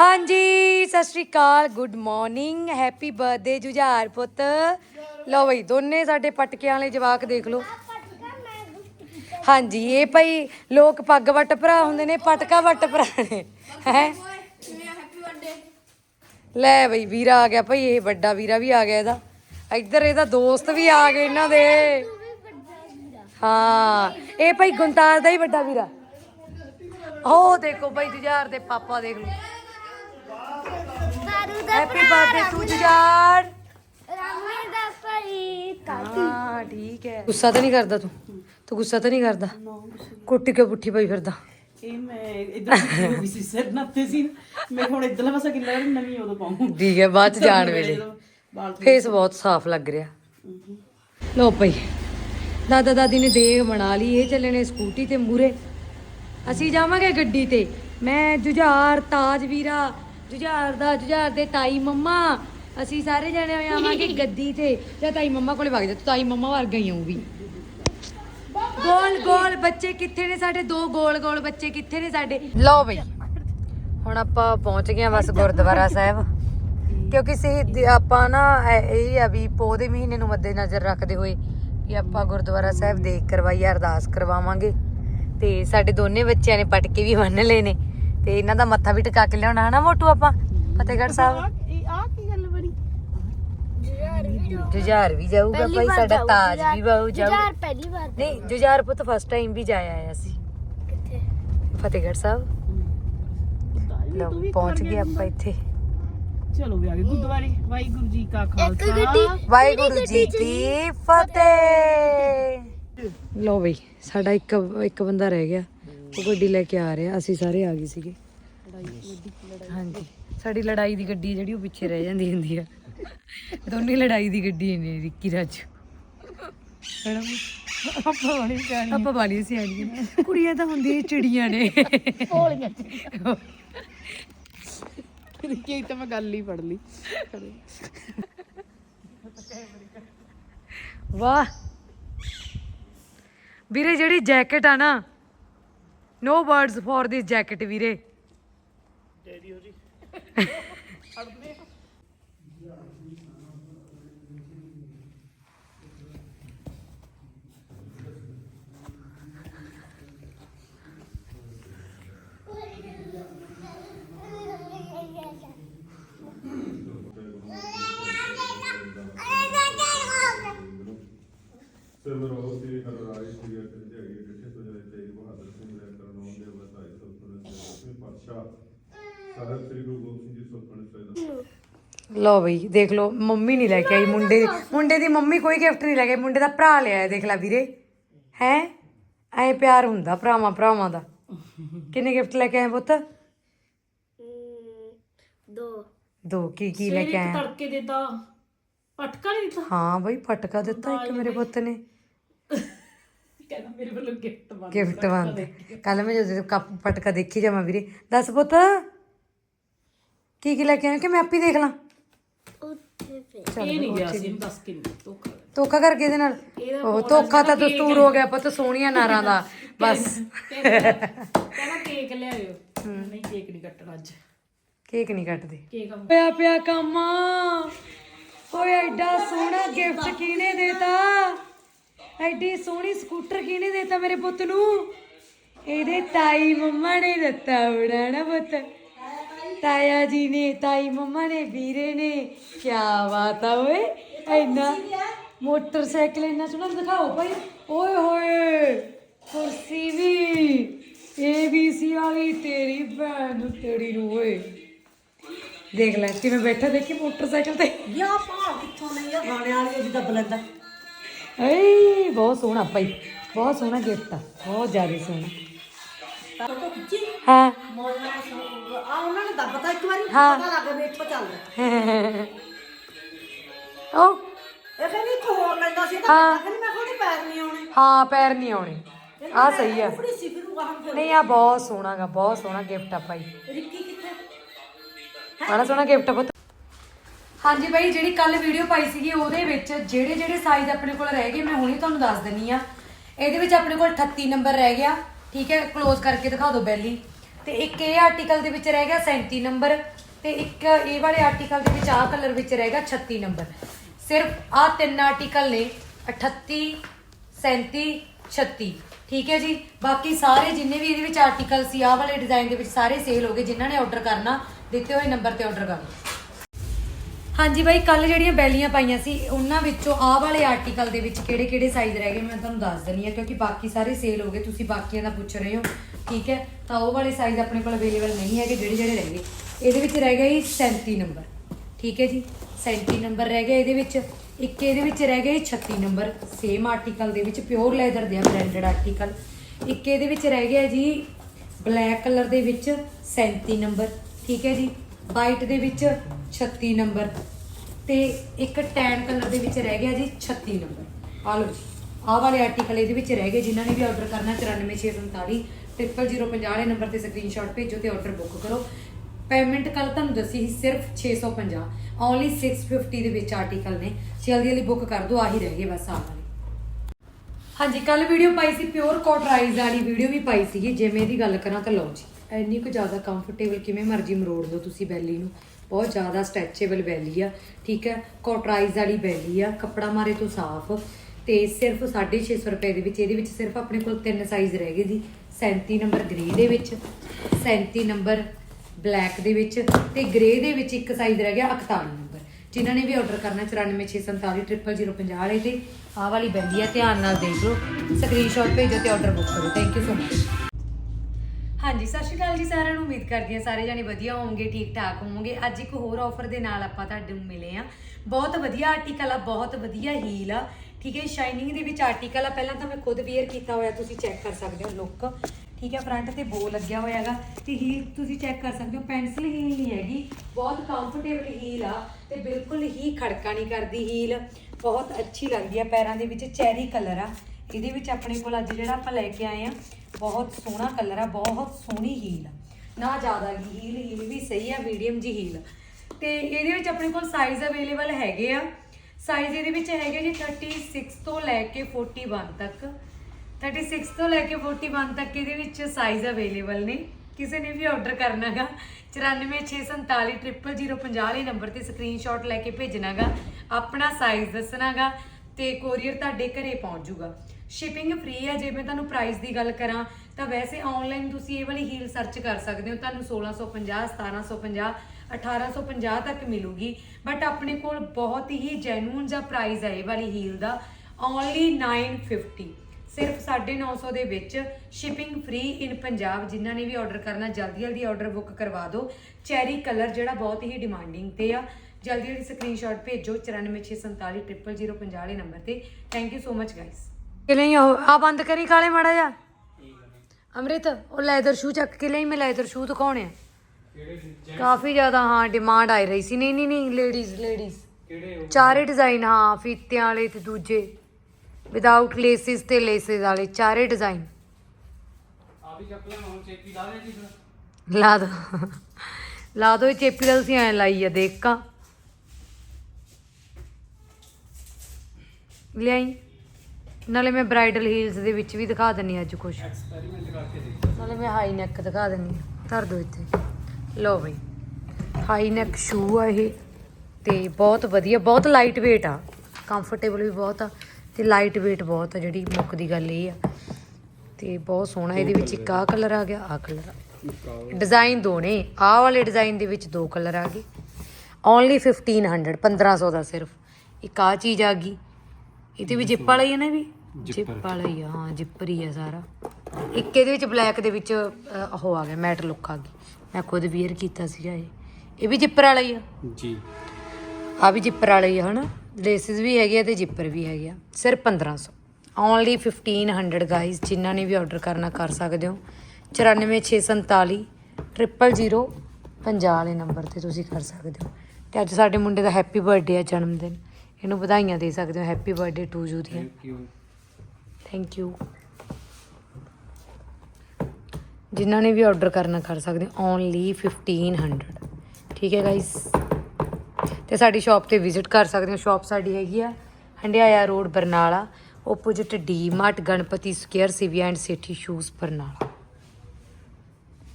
ਹਾਂਜੀ, ਸਤਿ ਸ਼੍ਰੀ ਅਕਾਲ good morning happy birthday Jujhar ਪੁੱਤ। ਲਓ ਬਈ, ਦੋਨੇ ਸਾਡੇ ਪਟਕਿਆਂ ਵਾਲੇ ਜਵਾਕ ਦੇਖ ਲਓ। ਹਾਂਜੀ, ਇਹ ਭਾਈ ਲੋਕ ਪੱਗ ਵੱਟ ਭਰਾ ਹੁੰਦੇ ਨੇ, ਪਟਕਾ ਵੱਟ ਭਰਾ ਨੇ, ਹੈ? ਲੈ ਬਈ, ਵੀਰਾ ਆ ਗਿਆ ਭਾਈ, ਇਹ ਵੱਡਾ ਵੀਰਾ ਵੀ ਆ ਗਿਆ ਇਹਦਾ। ਇੱਧਰ ਇਹਦਾ ਦੋਸਤ ਵੀ ਆ ਗਏ ਇਹਨਾਂ ਦੇ। ਹਾਂ, ਇਹ ਭਾਈ ਗੁੰਤਾਰ ਦਾ ਹੀ ਵੱਡਾ ਵੀਰਾ। ਉਹ ਦੇਖੋ ਭਾਈ ਜੁਝਾਰ ਦੇ ਪਾਪਾ ਦੇਖ ਲਓ। ਸਾਰੂ ਦਾ ਹੈਪੀ ਬਰਥਡੇ ਟੂ ਜੁਝਾਰ। ਰਾਮੇ ਦਾ ਭਾਈ ਹਾਂ ਠੀਕ ਹੈ। ਗੁੱਸਾ ਤਾਂ ਨਹੀਂ ਕਰਦਾ ਤੂੰ? ਤੂੰ ਗੁੱਸਾ ਤਾਂ ਨਹੀਂ ਕਰਦਾ? ਕੁੱਟ ਕੇ ਪੁੱਠੀ ਪਈ ਫਿਰਦਾ। ਇਹ ਮੈਂ ਇਧਰ ਹੋ ਗਈ ਸੀ ਸਿਰ ਨੱਤੇ ਸੀ ਮੈਂ ਹੁਣ ਇਧਰਲਾ ਪਾਸਾ ਕਿੱਲਾ ਕਰ ਨਵੀਂ ਉਦੋਂ ਪਾਉਂ। ਠੀਕ ਹੈ ਬਾਅਦ ਚ ਜਾਣ ਵੇਲੇ। ਫੇਸ ਬਹੁਤ ਸਾਫ਼ ਲੱਗ ਰਿਹਾ। ਲੋ ਭਾਈ ਦਾਦਾ ਦਾਦੀ ਨੇ ਦੇਗ ਬਣਾ ਲਈ ਇਹ ਚੱਲੇ ਨੇ ਸਕੂਟੀ ਤੇ ਮੂਰੇ ਅਸੀਂ ਜਾਵਾਂਗੇ ਗੱਡੀ ਤੇ। ਮੈਂ ਜੁਝਾਰ ਤਾਜ ਵੀਰਾ ਜੁਝਾਰ ਦਾ ਜੁਝਾਰ ਦੇ ਤਾਈ ਮੰਮਾ। ਅਸੀਂ ਸਾਰੇ ਜਣੇ ਆਵਾਂਗੇ ਗੱਡੀ ਤੇ। ਜਾਂ ਤਾਈ ਮੰਮਾ ਕੋਲੇ ਵਗ ਜਾ ਤੂੰ ਤਾਈ ਮੰਮਾ ਵਰਗਾ ਹੀ ਆਉਂ ਵੀ ਗੋਲ ਗੋਲ ਬੱਚੇ ਕਿੱਥੇ ਨੇ ਸਾਡੇ? ਦੋ ਗੋਲ ਗੋਲ ਬੱਚੇ ਕਿੱਥੇ ਨੇ ਸਾਡੇ? ਲਓ ਬਈ ਹੁਣ ਆਪਾਂ ਪਹੁੰਚ ਗਏ ਬਸ ਗੁਰਦੁਆਰਾ ਸਾਹਿਬ। ਕਿਉਂਕਿ ਸ਼ਹੀਦ ਆਪਾਂ ਨਾ ਇਹ ਆ ਵੀ ਪੋਹ ਦੇ ਮਹੀਨੇ ਨੂੰ ਮੱਦੇ ਨਜ਼ਰ ਰੱਖਦੇ ਹੋਏ ਵੀ ਆਪਾਂ ਗੁਰਦੁਆਰਾ ਸਾਹਿਬ ਦੇਖ ਕਰਵਾਈ ਅਰਦਾਸ ਕਰਵਾਵਾਂਗੇ। ਤੇ ਸਾਡੇ ਦੋਨੇ ਬੱਚਿਆਂ ਨੇ ਪਟਕੇ ਵੀ ਬੰਨ ਲਏ ਨੇ। ਤੇ ਇਹਨਾਂ ਦਾ ਮੱਥਾ ਵੀ ਟਿਕਾ ਕੇ ਲਿਆਉਣਾ ਹਨਾ ਮੋਟੂ ਆਪਾਂ ਫਤਿਹਗੜ੍ਹ ਸਾਹਿਬ? ਇਹ ਆ ਕੀ ਗੱਲ ਬਣੀ? ਜੁਝਾਰ ਵੀ ਜਾਊਗਾ ਭਾਈ ਸਾਡਾ ਤਾਜ ਵੀ ਬਾਹੂ ਜਾਊ ਯਾਰ ਪਹਿਲੀ ਵਾਰ ਨਹੀਂ ਜੁਝਾਰ ਪੁੱਤ ਫਸਟ ਟਾਈਮ ਵੀ ਜਾਇਆ ਆਇਆ ਸੀ। ਕਿੱਥੇ? ਫਤਿਹਗੜ੍ਹ ਸਾਹਿਬ? ਲਓ ਪਹੁੰਚ ਗਏ ਆਪਾਂ ਇੱਥੇ। ਚਲੋ ਵੀ ਆ ਗਏ ਗੁਰਦੁਆਰੇ ਵਾਹਿਗੁਰੂ ਜੀ ਕਾ ਇੱਕ ਖਾਲਸਾ। ਗੱਡੀ ਵਾਹਿਗੁਰੂ ਜੀ ਕੀ ਫਤਿਹ। ਲੋ ਬਈ ਸਾਡਾ ਇੱਕ ਇੱਕ ਬੰਦਾ ਰਹਿ ਗਿਆ। ਉਹ ਗੱਡੀ ਲੈ ਕੇ ਆ ਰਿਹਾ ਅਸੀਂ ਸਾਰੇ ਆ ਗਏ ਸੀਗੇ। ਹਾਂਜੀ। ਸਾਡੀ ਲੜਾਈ ਦੀ ਗੱਡੀ ਜਿਹੜੀ ਉਹ ਪਿੱਛੇ ਰਹਿ ਜਾਂਦੀ ਹੁੰਦੀ ਆ। ਦੋਨੇ ਲੜਾਈ ਦੀ ਗੱਡੀ ਨੇ ਰਿੱਕੀ ਰਾਜੂ। ਮੈਡਮ ਆਪਾਂ ਵਾਲੀ ਸਿਆਣੀ ਆਪਾਂ ਵਾਲੀ ਸਿਆਣੀ ਕੁੜੀਆਂ ਤਾਂ ਹੁੰਦੀਆਂ ਚਿੜੀਆਂ ਨੇ। ਹੋਲੀਆਂ ਕੀ ਤਾਂ ਮੈਂ ਗੱਲ ਹੀ ਪੜ ਲਈ। ਵਾਹ। ਵੀਰੇ ਜਿਹੜੀ ਜੈਕਟ ਆ ਨਾ no words for this jacket ਵੀਰੇ ਸਿਮਰੋ ਲਓ ਬਈ ਦੇਖ ਲਓ ਮੰਮੀ ਨਹੀਂ ਲੈ ਕੇ ਆਈ ਮੁੰਡੇ ਦੀ ਮੁੰਡੇ ਦੀ ਮੰਮੀ ਕੋਈ ਗਿਫਟ ਨਹੀਂ ਲੈ ਕੇ ਆਈ ਮੁੰਡੇ ਦਾ ਭਰਾ ਲਿਆਇਆ ਦੇਖ ਲੈ ਵੀਰੇ। ਹੈ? ਐ ਪਿਆਰ ਹੁੰਦਾ ਭਰਾਵਾਂ ਭਰਾਵਾਂ ਦਾ। ਕਿੰਨੇ ਗਿਫਟ ਲੈ ਕੇ ਆਏ ਪੁੱਤ? ਦੋ। ਦੋ ਕੀ ਕੀ ਲੈ ਕੇ ਆਇਆ? ਤੜਕੇ ਦੇਤਾ ਪਟਕਾ ਨਹੀਂ ਦਿੱਤਾ। ਹਾਂ ਬਈ ਫਟਕਾ ਦਿੱਤਾ ਇੱਕ ਮੇਰੇ ਪੁੱਤ ਨੇ। ਕਹਿੰਦਾ ਮੇਰੇ ਵੱਲੋਂ ਗਿਫਟ ਬਣ ਗਿਫਟ ਬੰਦ ਕੱਲ ਮੈਂ ਜਦੋਂ ਕੱਪ ਪਟਕਾ ਦੇਖੀ ਜਾਵਾਂ ਵੀਰੇ। ਦੱਸ ਪੁੱਤ। ਕੀ ਕੀ ਲੈ ਕੇ ਆਇਆ ਕਿ ਮੈਂ ਆਪੀ ਦੇਖ ਲਾਂ? ਉੱਥੇ ਪੇ ਇਹ ਨਹੀਂ ਗਿਆ ਸੀ ਇਹਨੂੰ ਦੱਸ ਕੇ ਨਹੀਂ ਧੋਖਾ ਧੋਖਾ ਕਰਕੇ ਇਹਦੇ ਨਾਲ? ਉਹ ਧੋਖਾ ਤਾਂ ਦਸਤੂਰ ਹੋ ਗਿਆ ਪੁੱਤ ਸੋਹਣੀਆਂ ਨਾਰਾਂ ਦਾ ਬਸ। ਕਹਿੰਦਾ ਕੇਕ ਲਿਆਇਓ। ਨਹੀਂ ਕੇਕ ਨਹੀਂ ਕੱਟਣਾ ਅੱਜ। ਕੇਕ ਨਹੀਂ ਕੱਟਦੇ। ਕੇਕ ਪਿਆ ਪਿਆ ਕੰਮ। ਓਏ ਐਡਾ ਸੋਹਣਾ ਗਿਫਟ ਕਿਹਨੇ ਦੇਤਾ? ਐਡੀ ਸੋਹਣੀ ਸਕੂਟਰ ਕਿਹਨੇ ਦੇਤਾ ਮੇਰੇ ਪੁੱਤ ਨੂੰ? ਇਹਦੇ ਤਾਈ ਮੰਮਾ ਨੇ ਦਿੱਤਾ ਉਡਾਣਾ ਪੁੱਤ। ਤਾਇਆ ਜੀ ਨੇ ਤਾਈ ਮੰਮਾ ਨੇ ਵੀਰੇ ਨੇ। ਕੀ ਬਾਤ ਆ ਓਏ ਐਨਾ ਮੋਟਰਸਾਈਕਲ ਇੰਨਾ ਸੋਹਣਾ ਦਿਖਾਓ ਭਾਈ। ਓਏ ਹੋਏ ਕੁਰਸੀ ਵੀ ਏਬੀਸੀ ਵਾਲੀ ਤੇਰੀ ਭੈਣ ਨੂੰ ਤੇਰੀ ਨੂੰ ਓਏ। ਦੇਖ ਲੈ ਕਿਵੇਂ ਬੈਠਾ ਦੇਖੀ ਮੋਟਰਸਾਈਕਲ ਤੇ। ਯਾ ਪਾ ਕਿੱਥੋਂ ਨਹੀਂ ਆ? ਖਾਣੇ ਵਾਲੀ ਜਿਹਦਾ ਬਲੰਦਾ ਏ ਬਹੁਤ ਸੋਹਣਾ ਭਾਈ ਬਹੁਤ ਸੋਹਣਾ ਗਿਫਟ ਆ ਬਹੁਤ ਜ਼ਿਆਦਾ ਸੋਹਣਾ। ਹਾਂ। ਆ ਉਹਨਾਂ ਨੇ ਦੱਬਤਾ ਇੱਕ ਵਾਰੀ ਹਾਂ। ਪਤਾ ਲੱਗ ਗਿਆ ਇੱਥੋਂ ਚੱਲਦਾ ਓ। ਇਹ ਕਹਿੰਦੀ ਇੱਕ ਹੋਰ ਲੈਂਦਾ ਸੀ ਹਾਂ। ਤਾਂ ਕਹਿੰਦੀ ਮੈਂ ਕਹਿੰਦੀ ਪੈਰ ਨਹੀਂ ਆਉਣੇ। ਹਾਂ ਪੈਰ ਨਹੀਂ ਆਉਣੇ। ਆ ਸਹੀ ਆ। ਫੜੀ ਸੀ ਫਿਰ ਉਹ ਫਿਰ ਨਹੀਂ ਆ ਬਹੁਤ ਸੋਹਣਾਗਾ ਬਹੁਤ ਸੋਹਣਾ ਗਿਫਟ ਆ ਭਾਈ। ਰਿੱਕੀ ਕਿੱਥੇ? ਬੜਾ ਸੋਹਣਾ ਗਿਫਟ ਆ ਪੁੱਤ। ਹਾਂਜੀ ਬਾਈ ਜਿਹੜੀ ਕੱਲ ਵੀਡੀਓ ਪਾਈ ਸੀਗੀ ਉਹਦੇ ਵਿੱਚ ਜਿਹੜੇ ਜਿਹੜੇ ਸਾਈਜ਼ ਆਪਣੇ ਕੋਲ ਰਹਿ ਗਏ ਮੈਂ ਹੁਣੇ ਤੁਹਾਨੂੰ ਦੱਸ ਦਿੰਨੀ ਆ। ਇਹਦੇ ਵਿੱਚ ਆਪਣੇ ਕੋਲ 38 ਨੰਬਰ ਰਹਿ ਗਿਆ। ਠੀਕ ਹੈ ক্লোਜ਼ ਕਰਕੇ ਦਿਖਾ ਦਿਓ ਬੈਲੀ। ਤੇ ਇੱਕ ਇਹ ਆਰਟੀਕਲ ਦੇ ਵਿੱਚ ਰਹਿ ਗਿਆ 37 ਨੰਬਰ ਤੇ ਇੱਕ ਇਹ ਵਾਲੇ ਆਰਟੀਕਲ ਦੇ ਵਿੱਚ ਆਹ ਕਲਰ ਵਿੱਚ ਰਹੇਗਾ 36 ਨੰਬਰ ਸਿਰਫ ਆਹ ਤਿੰਨ ਆਰਟੀਕਲ ਨੇ 38 37 36 ਠੀਕ ਹੈ ਜੀ? ਬਾਕੀ ਸਾਰੇ ਜਿੰਨੇ ਵੀ ਇਹਦੇ ਵਿੱਚ ਆਰਟੀਕਲ ਸੀ, ਆਹ ਵਾਲੇ ਡਿਜ਼ਾਈਨ ਦੇ ਵਿੱਚ ਸਾਰੇ ਸੇਲ ਹੋ ਗਏ, ਜਿਨ੍ਹਾਂ ਨੇ ਆਰਡਰ ਕਰਨਾ, ਦਿੱਤੇ ਹੋਏ ਨੰਬਰ ਤੇ ਆਰਡਰ ਕਰ ਲਓ। ਹਾਂਜੀ ਬਾਈ ਕੱਲ ਜਿਹੜੀਆਂ ਬੈਲੀਆਂ ਪਾਈਆਂ ਸੀ, ਉਹਨਾਂ ਵਿੱਚੋਂ ਆਹ ਵਾਲੇ ਆਰਟੀਕਲ ਦੇ ਵਿੱਚ ਕਿਹੜੇ ਕਿਹੜੇ ਸਾਈਜ਼ ਰਹਿ ਗਏ, ਮੈਂ ਤੁਹਾਨੂੰ ਦੱਸ ਦਿੰਨੀ ਆ ਕਿਉਂਕਿ ਬਾਕੀ ਸਾਰੇ ਸੇਲ ਹੋ ਗਏ, ਤੁਸੀਂ ਬਾਕੀਆਂ ਦਾ ਪੁੱਛ ਰਹੇ ਹੋ, ਠੀਕ ਹੈ? ਤਾਂ ਉਹ ਵਾਲੇ ਸਾਈਜ਼ ਆਪਣੇ ਕੋਲ ਅਵੇਲੇਬਲ ਨਹੀਂ ਹੈਗੇ, ਜਿਹੜੇ ਜਿਹੜੇ ਰਹਿ ਗਏ। ਇਹਦੇ ਵਿੱਚ ਰਹਿ ਗਿਆ ਜੀ 37 ਨੰਬਰ ਠੀਕ ਹੈ ਜੀ? 37 ਨੰਬਰ ਰਹਿ ਗਿਆ ਇਹਦੇ ਵਿੱਚ। ਇੱਕ ਇਹਦੇ ਵਿੱਚ ਰਹਿ ਗਿਆ ਜੀ 36 ਨੰਬਰ ਸੇਮ ਆਰਟੀਕਲ ਦੇ ਵਿੱਚ ਪਿਓਰ ਲੈਦਰ ਦੇ ਆ ਬ੍ਰਾਂਡਡ ਆਰਟੀਕਲ ਇੱਕ ਇਹਦੇ ਵਿੱਚ ਰਹਿ ਗਿਆ ਜੀ ਬਲੈਕ ਕਲਰ ਦੇ ਵਿੱਚ 37 ਨੰਬਰ ਠੀਕ ਹੈ ਜੀ? ਵਾਈਟ ਦੇ ਵਿੱਚ 36 ਨੰਬਰ। ਤੇ ਇੱਕ ਟੈਨ ਕਲਰ ਦੇ ਵਿੱਚ ਰਹਿ ਗਿਆ ਜੀ 36 ਨੰਬਰ। ਆ ਲਓ ਜੀ, ਆਹ ਵਾਲੇ ਆਰਟੀਕਲ ਇਹਦੇ ਵਿੱਚ ਰਹਿ ਗਏ, ਜਿਨ੍ਹਾਂ ਨੇ ਵੀ ਆਰਡਰ ਕਰਨਾ 94647 0050 ਵਾਲੇ ਨੰਬਰ ਤੇ ਸਕਰੀਨਸ਼ਾਟ ਭੇਜੋ ਤੇ ਆਰਡਰ ਬੁੱਕ ਕਰੋ। ਪੇਮੈਂਟ ਕੱਲ ਤੁਹਾਨੂੰ ਦੱਸੀ ਸੀ, ਸਿਰਫ 650 ਓਨਲੀ 650 ਦੇ ਵਿੱਚ ਆਰਟੀਕਲ ਨੇ। ਜਲਦੀ ਜਲਦੀ ਬੁੱਕ ਕਰ ਦਿਓ, ਆਹੀ ਰਹਿ ਗਏ ਬਸ ਆਹ ਵਾਲੇ। ਹਾਂਜੀ ਕੱਲ ਵੀਡੀਓ ਪਾਈ ਸੀ ਪਿਓਰ ਕੋਟਰਾਈਜ਼ ਵਾਲੀ ਵੀਡੀਓ ਵੀ ਪਾਈ ਸੀਗੀ। ਜਿਵੇਂ ਦੀ ਗੱਲ ਕਰਾਂ ਤਾਂ ਲਓ ਜੀ, ਇੰਨੀ ਕੁ ਜ਼ਿਆਦਾ ਕੰਫਰਟੇਬਲ ਕਿਵੇਂ ਮਰਜ਼ੀ ਮਰੋੜ ਲਓ ਤੁਸੀਂ ਬੈਲੀ ਨੂੰ। ਬਹੁਤ ਜ਼ਿਆਦਾ ਸਟ੍ਰੈਚੇਬਲ ਵੈਲੀ ਆ, ਠੀਕ ਹੈ? ਕੋਟਰਾਈਜ਼ ਵਾਲੀ ਵੈਲੀ ਆ, ਕੱਪੜਾ ਮਾਰੇ ਤੋਂ ਸਾਫ਼। ਤੇ ਸਿਰਫ 650 ਰੁਪਏ ਦੇ ਵਿੱਚ, ਇਹਦੇ ਵਿੱਚ ਸਿਰਫ ਆਪਣੇ ਕੋਲ ਤਿੰਨ ਸਾਈਜ਼ ਰਹਿ ਗਏ ਜੀ। 37 ਨੰਬਰ ਗ੍ਰੇ ਦੇ ਵਿੱਚ 37 ਨੰਬਰ ਬਲੈਕ ਦੇ ਵਿੱਚ ਤੇ ਗ੍ਰੇ ਦੇ ਵਿੱਚ ਇੱਕ ਸਾਈਜ਼ ਰਹਿ ਗਿਆ 41 ਨੰਬਰ। ਜਿਨ੍ਹਾਂ ਨੇ ਵੀ ਆਰਡਰ ਕਰਨਾ 9464400050 ਵਾਲੇ ਤੇ ਆਹ ਵਾਲੀ ਬੈਲੀ ਆ, ਧਿਆਨ ਨਾਲ ਦੇਖ ਲਓ। ਸਕਰੀਨਸ਼ਾਟ ਭੇਜੋ ਤੇ ਆਰਡਰ ਬੁੱਕ ਕਰੋ। ਥੈਂਕ ਯੂ ਸੋ ਮਚ ਹਾਂਜੀ, ਸਤਿ ਸ਼੍ਰੀ ਅਕਾਲ ਜੀ ਸਾਰਿਆਂ ਨੂੰ। ਉਮੀਦ ਕਰਦੀ ਹਾਂ ਸਾਰੇ ਜਾਣੇ ਵਧੀਆ ਹੋਵੋਗੇ ਠੀਕ ਠਾਕ ਹੋਵੋਗੇ। ਅੱਜ ਇੱਕ ਹੋਰ ਆਫਰ ਦੇ ਨਾਲ ਆਪਾਂ ਤੁਹਾਡੇ ਨੂੰ ਮਿਲੇ ਆ ਬਹੁਤ ਵਧੀਆ ਆਰਟੀਕਲ ਆ, ਬਹੁਤ ਵਧੀਆ ਹੀਲ ਆ, ਠੀਕ ਹੈ? ਸ਼ਾਈਨਿੰਗ ਦੇ ਵਿੱਚ ਆਰਟੀਕਲ ਆ। ਪਹਿਲਾਂ ਤਾਂ ਮੈਂ ਖੁਦ ਵੇਅਰ ਕੀਤਾ ਹੋਇਆ, ਤੁਸੀਂ ਚੈੱਕ ਕਰ ਸਕਦੇ ਹੋ ਲੁੱਕ ਠੀਕ ਹੈ ਫਰੰਟ ਤੇ ਬੋ ਲੱਗਿਆ ਹੋਇਆ ਹੈਗਾ। ਤੇ ਹੀਲ ਤੁਸੀਂ ਚੈੱਕ ਕਰ ਸਕਦੇ ਹੋ ਪੈਨਸਲ ਹੀਲ ਨਹੀਂ ਹੈਗੀ। ਬਹੁਤ ਕੰਫਰਟੇਬਲ ਹੀਲ ਆ ਤੇ ਬਿਲਕੁਲ ਹੀ ਖੜਕਾ ਨਹੀਂ ਕਰਦੀ ਹੀਲ ਬਹੁਤ ਅੱਛੀ ਲੱਗਦੀ ਆ, ਪੈਰਾਂ ਦੇ ਵਿੱਚ ਚੈਰੀ ਕਲਰ ਆ। ਇਹਦੇ ਵਿੱਚ ਆਪਣੇ ਕੋਲ ਅੱਜ ਜਿਹੜਾ ਆਪਾਂ ਲੈ ਕੇ ਆਏ ਆ, ਬਹੁਤ ਸੋਹਣਾ ਕਲਰ ਆ, ਬਹੁਤ ਸੋਹਣੀ ਹੀਲ ਆ। ਨਾ ਜ਼ਿਆਦਾ ਹੀਲ ਹੀਲ ਵੀ ਸਹੀ ਆ ਮੀਡੀਅਮ ਜੀ ਹੀਲ ਤੇ ਇਹਦੇ ਵਿੱਚ ਆਪਣੇ ਕੋਲ ਸਾਈਜ਼ ਅਵੇਲੇਬਲ ਹੈਗੇ ਆ। ਸਾਈਜ਼ ਇਹਦੇ ਵਿੱਚ ਹੈਗੇ ਜੀ 36 ਤੋਂ ਲੈ ਕੇ 41 ਤੱਕ। 36 ਤੋਂ ਲੈ ਕੇ 41 ਤੱਕ ਇਹਦੇ ਵਿੱਚ ਸਾਈਜ਼ ਅਵੇਲੇਬਲ ਨੇ। ਕਿਸੇ ਨੇ ਵੀ ਆਰਡਰ ਕਰਨਾਗਾ 9464400050 ਵਾਲੇ ਨੰਬਰ ਤੇ ਸਕਰੀਨਸ਼ਾਟ ਲੈ ਕੇ ਭੇਜਣਾਗਾ ਆਪਣਾ ਸਾਈਜ਼ ਦੱਸਣਾਗਾ ਤੇ ਕੋਰੀਅਰ ਤੁਹਾਡੇ ਘਰੇ ਪਹੁੰਚ ਜਾਊਗਾ ਸ਼ਿਪਿੰਗ ਫ੍ਰੀ ਹੈ, ਜੇ ਮੈਂ ਤੁਹਾਨੂੰ ਪ੍ਰਾਈਸ ਦੀ ਗੱਲ ਕਰਾਂ, ਤਾਂ ਵੈਸੇ ਆਨਲਾਈਨ ਤੁਸੀਂ ਇਹ ਵਾਲੀ ਹੀਲ ਸਰਚ ਕਰ ਸਕਦੇ ਹੋ, ਤੁਹਾਨੂੰ 1650 1750 1850 ਤੱਕ ਮਿਲੂਗੀ। ਬਟ ਆਪਣੇ ਕੋਲ ਬਹੁਤ ਹੀ ਜੈਨੂਨ ਜਿਹਾ ਪ੍ਰਾਈਸ ਹੈ ਇਹ ਵਾਲੀ ਹੀਲ ਦਾ ਓਨਲੀ 950 ਸਿਰਫ 950 ਦੇ ਵਿੱਚ ਸ਼ਿਪਿੰਗ ਫ੍ਰੀ ਇਨ ਪੰਜਾਬ, ਜਿਨ੍ਹਾਂ ਨੇ ਵੀ ਆਰਡਰ ਕਰਨਾ, ਜਲਦੀ ਜਲਦੀ ਆਰਡਰ ਬੁੱਕ ਕਰਵਾ ਦਿਓ। ਚੈਰੀ ਕਲਰ ਜਿਹੜਾ ਬਹੁਤ ਹੀ ਡਿਮਾਂਡਿੰਗ ਤੇ ਆ। ਜਲਦੀ ਜਲਦੀ ਸਕਰੀਨਸ਼ਾਟ ਭੇਜੋ 9464400050 ਵਾਲੇ ਨੰਬਰ ਤੇ। Thank you so much guys ਕਿ ਨਹੀਂ ਆ ਬੰਦ ਕਰੀ ਕਾਲੇ ਮਾੜਾ ਜਾ ਅੰਮ੍ਰਿਤ ਉਹ ਲੈਦਰ ਸ਼ੂ ਚੱਕ ਕੇ ਲਈ ਮੈਂ ਲੈਦਰ ਸ਼ੂ ਦਿਖਾਉਣੇ ਆ। ਕਾਫੀ ਜ਼ਿਆਦਾ ਹਾਂ ਡਿਮਾਂਡ ਆਈ ਰਹੀ ਸੀ। ਨਹੀਂ ਨਹੀਂ ਨਹੀਂ ਲੇਡੀਜ਼ ਲੇਡੀਜ਼ ਚਾਰੇ ਡਿਜ਼ਾਈਨ ਹਾਂ ਫੀਤਿਆਂ ਵਾਲੇ ਤੇ ਦੂਜੇ। ਵਿਦਆਊਟ ਲੇਸਿਸ ਤੇ ਲੇਸਿਸ ਵਾਲੇ ਚਾਰੇ ਡਿਜ਼ਾਈਨ ਲਾ ਦੋ ਲਾ ਦੋ। ਇਹ ਚੇਪੀ ਦਾ ਤੁਸੀਂ ਐ ਲਾਈ ਆ ਦੇਖ ਲਿਆਈ। ਨਾਲੇ ਮੈਂ ਬ੍ਰਾਈਡਲ ਹੀਲਸ ਦੇ ਵਿੱਚ ਵੀ ਦਿਖਾ ਦਿੰਨੀ ਅੱਜ ਕੁਝ ਨਾਲੇ ਮੈਂ ਹਾਈ ਨੈਕ ਦਿਖਾ ਦਿੰਨੀ ਆ। ਧਰ ਦੋ ਇੱਥੇ। ਲਓ ਬਈ। ਹਾਈ ਨੈਕ ਸ਼ੂ ਆ ਇਹ। ਤੇ ਬਹੁਤ ਵਧੀਆ ਬਹੁਤ ਲਾਈਟ weight ਆ। ਕੰਫਰਟੇਬਲ ਵੀ ਬਹੁਤ ਆ ਤੇ ਲਾਈਟ weight ਬਹੁਤ ਆ ਜਿਹੜੀ ਮੁੱਕ ਦੀ ਗੱਲ ਇਹ ਆ। ਤੇ ਬਹੁਤ ਸੋਹਣਾ ਇਹਦੇ ਵਿੱਚ ਇੱਕ ਆਹ ਕਲਰ ਆ ਗਿਆ ਆਹ ਕਲਰ ਆ। ਡਿਜ਼ਾਈਨ ਦੋ ਨੇ। ਆਹ ਵਾਲੇ ਡਿਜ਼ਾਈਨ ਦੇ ਵਿੱਚ ਦੋ ਕਲਰ ਆ ਗਏ। ਓਨਲੀ 1500 1500 ਦਾ ਸਿਰਫ। ਇੱਕ ਆ ਚੀਜ਼ ਆ ਗਈ। ਇਹਦੇ ਵੀ ਜਿੱਪ ਵਾਲਾ ਹੀ ਹੈ ਨਾ ਇਹ ਵੀ? ਜਿੱਪ ਵਾਲਾ। ਹੀ ਆ ਹਾਂ ਜਿੱਪਰ ਹੀ ਆ ਸਾਰਾ। ਇੱਕ ਇਹਦੇ ਵਿੱਚ ਬਲੈਕ ਦੇ ਵਿੱਚ ਅਹ, ਉਹ ਆ ਗਿਆ ਮੈਟ ਲੁੱਕ ਆ ਗਈ। ਮੈਂ ਖੁਦ ਵੀਅਰ ਕੀਤਾ ਸੀਗਾ ਇਹ। ਇਹ ਵੀ ਜਿੱਪਰ ਵਾਲਾ ਹੀ ਆ? ਜੀ। ਆ ਵੀ ਜਿੱਪਰ ਵਾਲਾ ਹੀ ਆ ਹਨਾ? ਲੇਸਿਸ ਵੀ ਹੈਗੇ ਆ ਤੇ ਜਿੱਪਰ ਵੀ ਹੈਗੇ ਆ। ਸਿਰਫ 1500 ਓਨਲੀ 1500 ਗਾਈਸ ਜਿਨ੍ਹਾਂ ਨੇ ਵੀ ਆਰਡਰ ਕਰਨਾ ਕਰ ਸਕਦੇ ਹੋ। 94647 000 50 ਵਾਲੇ ਨੰਬਰ ਤੇ ਤੁਸੀਂ ਕਰ ਸਕਦੇ ਹੋ। ਤੇ ਅੱਜ ਸਾਡੇ ਮੁੰਡੇ ਦਾ ਹੈਪੀ ਬਰਥਡੇ ਆ ਜਨਮ ਦਿਨ ਇਹਨੂੰ ਵਧਾਈਆਂ ਦੇ ਸਕਦੇ ਹੋ ਹੈਪੀ ਬਰਥਡੇ ਟੂ ਯੂ ਦੀਆਂ। ਥੈਂਕ ਯੂ ਥੈਂਕ ਯੂ ਜਿਨ੍ਹਾਂ ਨੇ ਵੀ ਆਰਡਰ ਕਰਨਾ ਕਰ ਸਕਦੇ ਹੋ ਓਨਲੀ 1500 ਠੀਕ ਹੈ ਗਾਇਸ ਤੇ ਸਾਡੀ ਸ਼ਾਪ ਤੇ ਵਿਜ਼ਿਟ ਕਰ ਸਕਦੇ ਹੋ। ਸ਼ਾਪ ਸਾਡੀ ਹੈਗੀ ਆ Handiaya road Barnala opposite D Mart Ganpati square Sivia and city shoes Barnala.